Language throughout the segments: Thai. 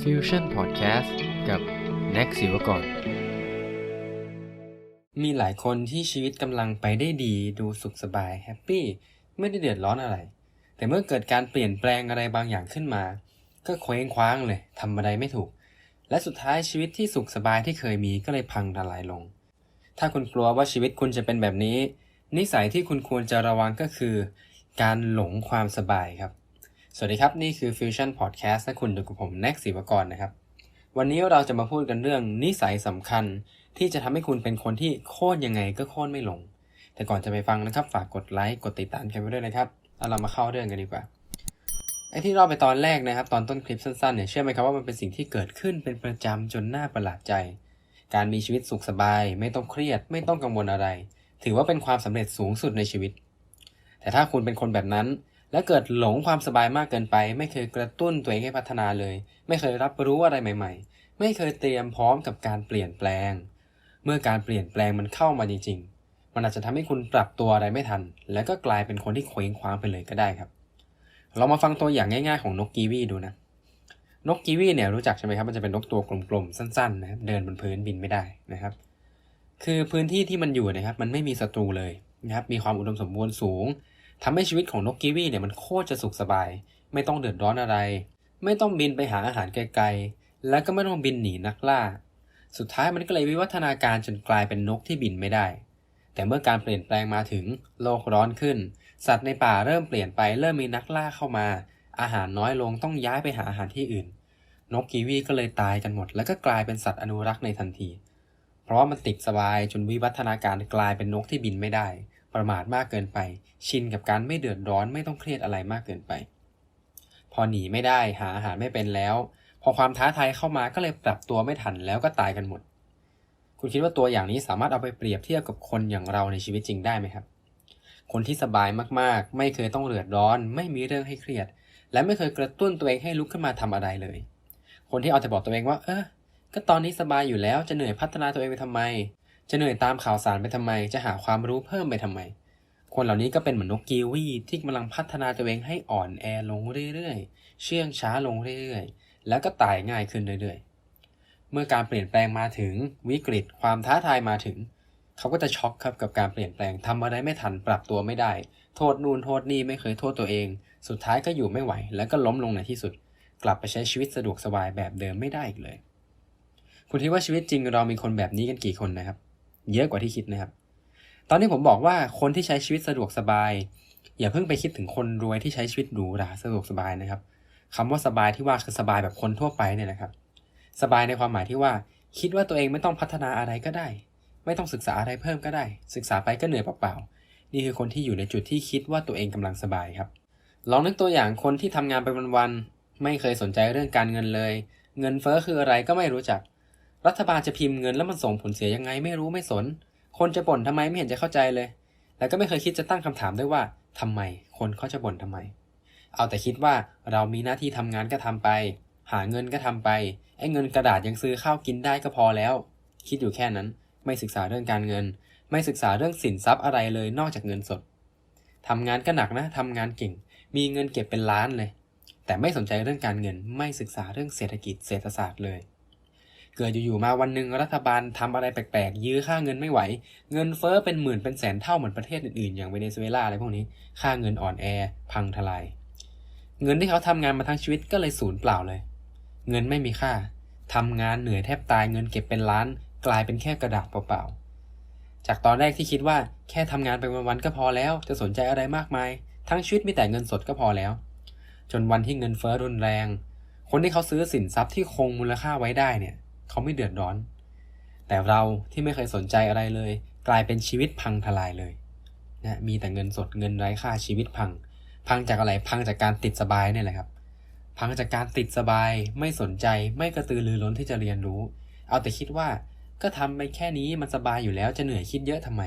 Fusion Podcast กับ Next ศิวกร มีหลายคนที่ชีวิตกำลังไปได้ดีดูสุขสบายแฮปปี้ไม่ได้เดือดร้อนอะไร แต่เมื่อเกิดการเปลี่ยนแปลงอะไรบางอย่างขึ้นมา ก็เคว้งคว้างเลยทำอะไรไม่ถูก และสุดท้ายชีวิตที่สุขสบายที่เคยมีก็เลยพังทลายลง ถ้าคุณกลัวว่าชีวิตคุณจะเป็นแบบนี้ นิสัยที่คุณควรจะระวังก็คือ การหลงความสบายครับ สวัสดีครับ นี่คือ Fusion Podcast และคุณอยู่กับผมแน็กศิวกรนะครับ วันนี้เราจะมาพูดกันเรื่องนิสัยสำคัญ ที่จะทำให้คุณเป็นคนที่โค่นยังไงก็โค่นไม่ลง แต่ก่อนจะไปฟังนะครับฝากกดไลค์กดติดตามกันไว้ด้วยนะครับเอาเรามาเข้าเรื่องกันดีกว่าไอ้ที่เราไปตอนแรกนะครับ ตอนต้นคลิปสั้นๆเนี่ยเชื่อไหมครับว่ามันเป็นสิ่งที่เกิดขึ้นเป็นประจำจนน่าประหลาดใจ การมีชีวิตสุขสบาย ไม่ต้องเครียด ไม่ต้องกังวลอะไร ถือว่าเป็นความสำเร็จสูงสุดในชีวิต แต่ถ้าคุณเป็นคนแบบนั้น และเกิดหลงความสบายมากเกินไป ไม่เคยกระตุ้นตัวเองให้พัฒนาเลย ไม่เคยรับรู้อะไรใหม่ ๆ ไม่เคยเตรียมพร้อมกับการเปลี่ยนแปลง เมื่อการเปลี่ยนแปลงมันเข้ามาจริงๆ มันอาจจะทำให้คุณปรับตัวอะไรไม่ทัน แล้วก็กลายเป็นคนที่เคว้งคว้างไปเลยก็ได้ครับ เรามาฟังตัวอย่างง่าย ๆ ของนกกีวีดูนะ นกกีวีเนี่ยรู้จักใช่ไหมครับ มันจะเป็นนกตัวกลมๆ สั้นๆนะครับ เดินบนพื้นบินไม่ได้นะครับ คือพื้นที่ที่มันอยู่นะครับ มันไม่มีศัตรูเลยนะครับ มีความอุดมสมบูรณ์สูง ทำให้ชีวิตของนกกีวีเนี่ยมันโคตรจะสุขสบาย ไม่ต้องเดือดร้อนอะไร ไม่ต้องบินไปหาอาหารไกลๆ แล้วก็ไม่ต้องบินหนีนักล่า สุดท้ายมันก็เลยวิวัฒนาการจนกลายเป็นนกที่บินไม่ได้ แต่เมื่อการเปลี่ยนแปลงมาถึงโลกร้อนขึ้น สัตว์ในป่าเริ่มเปลี่ยนไปเริ่มมีนักล่าเข้ามา อาหารน้อยลงต้องย้ายไปหาอาหารที่อื่น นกกีวีก็เลยตายกันหมด แล้วก็กลายเป็นสัตว์อนุรักษ์ในทันที เพราะว่ามันติดสบายจนวิวัฒนาการกลายเป็นนกที่บินไม่ได้ ประมาทมากเกินไป ชินกับการไม่เดือดร้อนไม่ต้องเครียดอะไรมากเกินไป พอหนีไม่ได้หาอาหารไม่เป็นแล้ว พอความท้าทายเข้ามาก็เลยปรับตัวไม่ทันแล้วก็ตายกันหมด คุณคิดว่าตัวอย่างนี้สามารถเอาไปเปรียบเทียบกับคนอย่างเราในชีวิตจริงได้ไหมครับ คนที่สบายมากๆ ไม่เคยต้องเดือดร้อน ไม่มีเรื่องให้เครียด และไม่เคยกระตุ้นตัวเองให้ลุกขึ้นมาทำอะไรเลย คนที่เอาแต่บอกตัวเองว่า เออก็ตอนนี้สบายอยู่แล้วจะเหนื่อยพัฒนาตัวเองไปทำไม จะเหนื่อยตามข่าวสารไปทำไม จะหาความรู้เพิ่มไปทำไม คนเหล่านี้ก็เป็นเหมือนนกกีวีที่กำลังพัฒนาตัวเองให้อ่อนแอลงเรื่อยๆ เชื่องช้าลงเรื่อยๆ แล้วก็ตายง่ายขึ้นเรื่อยๆ เมื่อการเปลี่ยนแปลงมาถึงวิกฤตความท้าทายมาถึง เขาก็จะช็อกครับกับการเปลี่ยนแปลงทำอะไรไม่ทันปรับตัวไม่ได้ โทษนู่นโทษนี่ไม่เคยโทษตัวเอง สุดท้ายก็อยู่ไม่ไหว แล้วก็ล้มลงในที่สุด กลับไปใช้ชีวิตสะดวกสบายแบบเดิมไม่ได้อีกเลย คุณคิดว่าชีวิตจริงเรามีคนแบบนี้กันกี่คนนะครับ เยอะกว่าที่คิดนะครับ ตอนนี้ผมบอกว่าคนที่ใช้ชีวิตสะดวกสบาย อย่าเพิ่งไปคิดถึงคนรวยที่ใช้ชีวิตหรูหราสะดวกสบายนะครับคำว่าสบายที่ว่าคือสบายแบบคนทั่วไปเนี่ยนะครับ สบายในความหมายที่ว่า คิดว่าตัวเองไม่ต้องพัฒนาอะไรก็ได้ ไม่ต้องศึกษาอะไรเพิ่มก็ได้ ศึกษาไปก็เหนื่อยเปล่าๆนี่คือคนที่อยู่ในจุดที่คิดว่าตัวเองกำลังสบายครับ ลองนึกตัวอย่างคนที่ทำงานไปวันๆไม่เคยสนใจเรื่องการเงินเลย เงินเฟ้อคืออะไรก็ไม่รู้จัก รัฐบาลจะพิมพ์เงินแล้วมันส่งผลเสียยังไงไม่รู้ไม่สน คนจะบ่นทำไมไม่เห็นจะเข้าใจเลย แล้วก็ไม่เคยคิดจะตั้งคำถามด้วยว่าทำไม คนเขาจะบ่นทำไม เอาแต่คิดว่าเรามีหน้าที่ทำงานก็ทำไป หาเงินก็ทำไป ไอ้เงินกระดาษยังซื้อข้าวกินได้ก็พอแล้ว คิดอยู่แค่นั้น ไม่ศึกษาเรื่องการเงิน ไม่ศึกษาเรื่องสินทรัพย์อะไรเลยนอกจากเงินสดทำงานก็หนักนะทำงานเก่ง มีเงินเก็บเป็นล้านเลย แต่ไม่สนใจเรื่องการเงิน ไม่ศึกษาเรื่องเศรษฐกิจเศรษฐศาสตร์เลย เกิดอยู่ๆมาวันหนึ่งรัฐบาลทำอะไรแปลกๆ ยื้อค่าเงินไม่ไหว เงินเฟ้อเป็นหมื่นเป็นแสนเท่าเหมือนประเทศอื่นๆ อย่างเวเนซุเอลาอะไรพวกนี้ ค่าเงินอ่อนแอ พังทลาย เงินที่เขาทำงานมาทั้งชีวิตก็เลยสูญเปล่าเลย เงินไม่มีค่าทำงานเหนื่อยแทบตายเงินเก็บเป็นล้าน กลายเป็นแค่กระดาษเปล่าๆ จากตอนแรกที่คิดว่าแค่ทำงานไปวันๆก็พอแล้ว จะสนใจอะไรมากมาย ทั้งชีวิตมีแต่เงินสดก็พอแล้ว จนวันที่เงินเฟ้อรุนแรง คนที่เขาซื้อสินทรัพย์ที่คงมูลค่าไว้ได้เนี่ย เขาไม่เดือดร้อน แต่เราที่ไม่เคยสนใจอะไรเลย กลายเป็นชีวิตพังทลายเลยนะมีแต่เงินสดเงินไร้ค่าชีวิตพัง พังจากอะไรพังจากการติดสบายเนี่ยแหละครับ พังจากการติดสบายไม่สนใจไม่กระตือรือร้นที่จะเรียนรู้ เอาแต่คิดว่าก็ทำไปแค่นี้มันสบายอยู่แล้วจะเหนื่อยคิดเยอะทำไม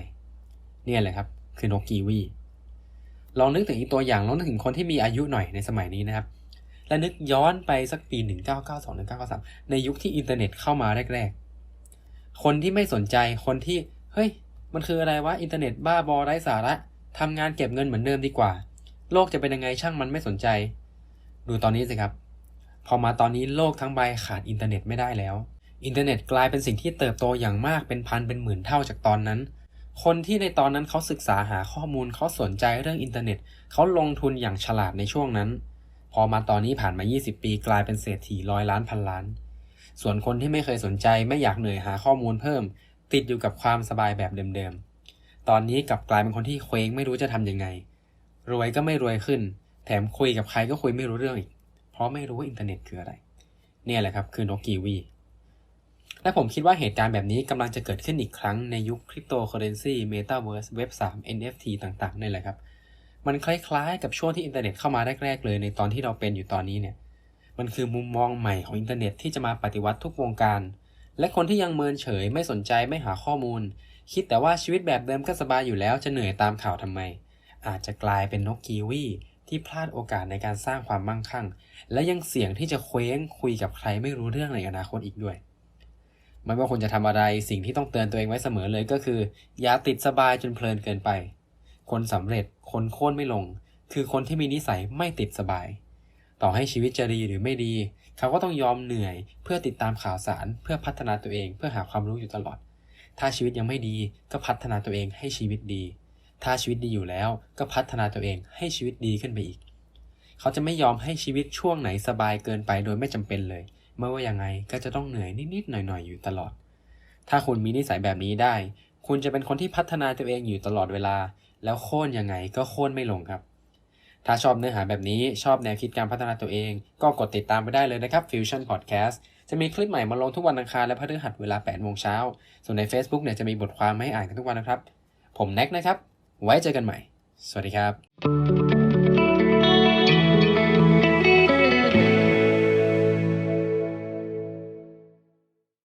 เนี่ยแหละครับ คือนกกีวีลองนึกถึงอีกตัวอย่างลองนึกถึงคนที่มีอายุหน่อยในสมัยนี้นะครับ และนึกย้อนไปสักปี 1992 1993 ในยุคที่อินเทอร์เน็ตเข้ามาแรก ๆ คนที่ไม่สนใจคนที่เฮ้ย มันคืออะไรวะอินเทอร์เน็ตบ้าบอไร้สาระทำงานเก็บเงินเหมือนเดิมดีกว่า โลกจะเป็นยังไงช่างมันไม่สนใจ ดูตอนนี้สิครับพพอมาตอนนี้โลกทั้งใบขาดอินเทอร์เน็ตไม่ได้แล้ว อินเทอร์เน็ตกลายเป็นสิ่งที่เติบโตอย่างมากเป็นพันเป็นหมื่นเท่าจากตอนนั้น คนที่ในตอนนั้นเขาศึกษาหาข้อมูลเขาสนใจเรื่องอินเทอร์เน็ตเขาลงทุนอย่างฉลาดในช่วงนั้น พอมาตอนนี้ผ่านมา 20 ปีกลายเป็นเศรษฐีร้อยล้านพันล้าน ส่วนคนที่ไม่เคยสนใจไม่อยากเหนื่อยหาข้อมูลเพิ่ม ติดอยู่กับความสบายแบบเดิมๆ ตอนนี้กลับกลายเป็นคนที่เคว้งไม่รู้จะทำยังไง รวยก็ไม่รวยขึ้น แถมคุยกับใครก็คุยไม่รู้เรื่องอีก เพราะไม่รู้ว่าอินเทอร์เน็ตคืออะไร เนี่ยแหละครับคือนกกีวีและผมคิดว่าเหตุการณ์แบบนี้กำลังจะเกิดขึ้นอีกครั้งในยุคคริปโตเคอเรนซีเมตาเวิร์สเว็บ3 NFT ต่างๆนี่แหละครับ มันคล้ายๆ กับช่วงที่อินเทอร์เน็ตเข้ามาแรกๆเลยในตอนที่เราเป็นอยู่ตอนนี้เนี่ย มันคือมุมมองใหม่ของอินเทอร์เน็ตที่จะมาปฏิวัติทุกวงการ และคนที่ยังเมินเฉยไม่สนใจไม่หาข้อมูล คิดแต่ว่าชีวิตแบบเดิมก็สบายอยู่แล้วจะเหนื่อยตามข่าวทำไม อาจจะกลายเป็นนกกีวีที่พลาดโอกาสในการสร้างความมั่งคั่ง และยังเสี่ยงที่จะเคว้งคุยกับใครไม่รู้เรื่องในอนาคตอีกด้วยไม่ว่าคุณจะทำอะไรสิ่งที่ต้องเตือนตัวเองไว้เสมอเลยก็คือ อย่าติดสบายจนเพลินเกินไป คนสำเร็จ คนโค่นไม่ลง คือคนที่มีนิสัยไม่ติดสบาย ต่อให้ชีวิตจะดีหรือไม่ดี เขาก็ต้องยอมเหนื่อย เพื่อติดตามข่าวสาร เพื่อพัฒนาตัวเอง เพื่อหาความรู้อยู่ตลอด ถ้าชีวิตยังไม่ดีก็พัฒนาตัวเองให้ชีวิตดี ถ้าชีวิตดีอยู่แล้วก็พัฒนาตัวเองให้ชีวิตดีขึ้นไปอีก เขาจะไม่ยอมให้ชีวิตช่วงไหนสบายเกินไปโดยไม่จำเป็นเลย ไม่ว่ายังไงก็จะต้องเหนื่อยนิดๆหน่อยๆอยู่ตลอด ถ้าคุณมีนิสัยแบบนี้ได้ คุณจะเป็นคนที่พัฒนาตัวเองอยู่ตลอดเวลา แล้วโค่นยังไงก็โค่นไม่ลงครับ ถ้าชอบเนื้อหาแบบนี้ชอบแนวคิดการพัฒนาตัวเอง ก็กดติดตามไปได้เลยนะครับ Fusion Podcast จะมีคลิปใหม่มาลงทุกวันอังคารและพฤหัสเวลา8โมงเช้า ส่วนใน Facebook เนี่ยจะมีบทความมาให้อ่านกันทุกวันนะครับ ผมแน็กนะครับ ไว้เจอกันใหม่ สวัสดีครับ